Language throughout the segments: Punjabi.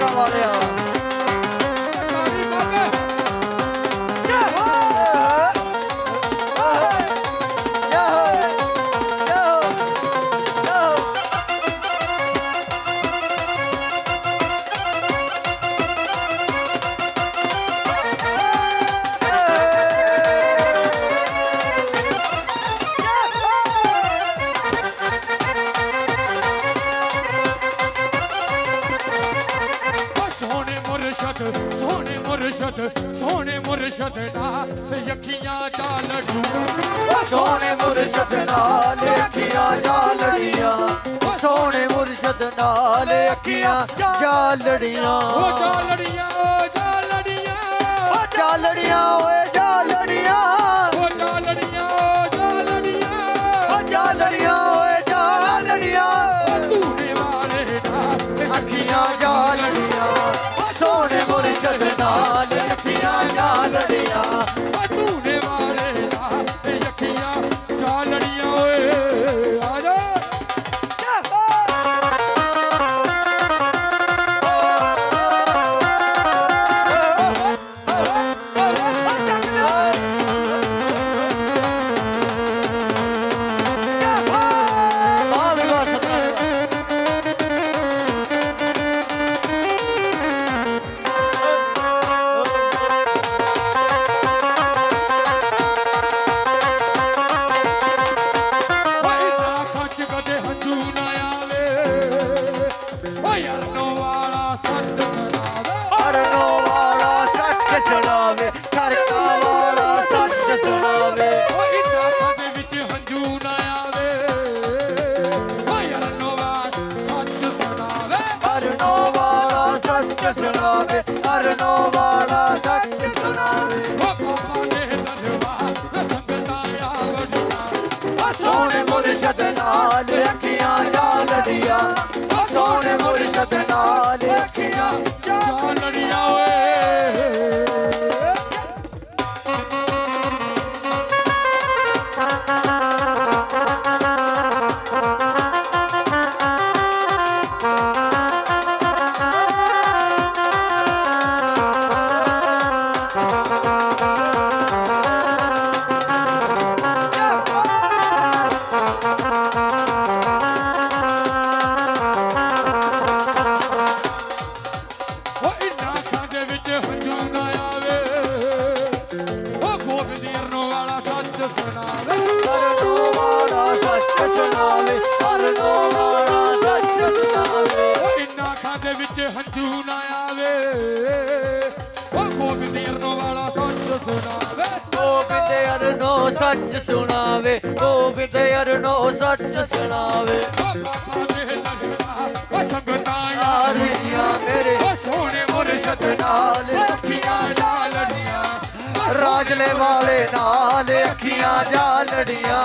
干了，弟兄！ਸੋਹਣੇ ਮੁਰਸ਼ਦ ਨਾ ਤੇ ਅੱਖੀਆਂ ਦਾ ਲੱਡੂ ਸੋਹਣੇ ਮੁਰਸ਼ਦ ਨਾਲ ਅੱਖੀਆਂ ਜਾਲੜੀਆਂ ਸੋਹਣੇ ਮੁਰਸ਼ਦ ਨਾਲ ਅੱਖੀਆਂ ਜਾਲੜੀਆਂ ਓ ਚਾਲੜੀਆਂ ਓ ਚਾਲੜੀਆਂ ਜਾਲੜੀਆਂ ਓਏ ਜਾਲੜੀਆਂ ਓ happy night. ਕਦੇ ਹੰਝੂ ਨਾ ਆਵੇ ਓ ਯਾਰ ਨੋ ਵਾਲਾ ਸੱਚ ਸੁਣਾਵੇ ਅਰਨੋ ਵਾਲਾ ਸੱਚ ਸੁਣਾਵੇ ਕਰਕਾ ਵਾਲਾ ਸੱਚ ਸੁਣਾਵੇ ਓ ਇੰਨਾ ਕਦੇ ਵਿੱਚ ਹੰਝੂ ਨਾ ਆਵੇ ਓ ਯਾਰ ਨੋ ਵਾਲਾ ਸੱਚ ਸੁਣਾਵੇ ਅਰਨੋ ਵਾਲਾ ਸੱਚ ਸੁਣਾਵੇ ਅਰਨੋ ਵਾਲਾ ਸੱਚ ਸੁਣਾਵੇ ਓ ਬਾਬਾ ਦੇ ਦਰਬਾਰ ਸੰਗਤਾਂ ਆਵੜੀਆਂ ਆ ਸੋਹਣੇ ਮੁਰਸ਼ਦ ਨਾਲ ਅੱਖਾਂ ਦੇ ਵਿੱਚ ਹੰਝੂ ਨਾ ਆਵੇ। ਓ ਗੋਬਿੰਦ ਅਰਨੋ ਵਾਲਾ ਸੱਚ ਸੁਣਾਵੇ। ਗੋਬਿੰਦ ਅਰਨੋ ਸੱਚ ਸੁਣਾਵੇ। ਗੋਬਿੰਦ ਅਰਨੋ ਸੱਚ ਸੁਣਾਵੇ। ਓ ਸੰਗਤਾਂ ਯਾਰੀਆਂ ਮੇਰੇ। ਓ ਸੋਹਣੇ ਮੁਰਸ਼ਦ ਨਾਲ ਅੱਖੀਆਂ ਲਾਲੜੀਆਂ ਰਾਜਲੇ ਵਾਲੇ ਨਾਲ ਅੱਖੀਆਂ ਜਾਲੜੀਆਂ।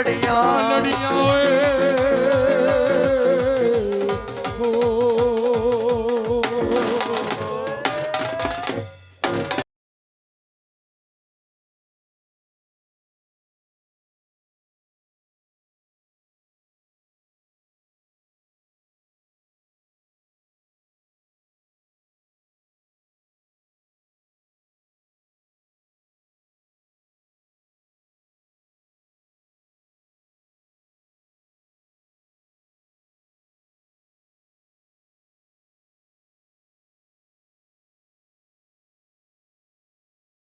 લડિયા. લડિયા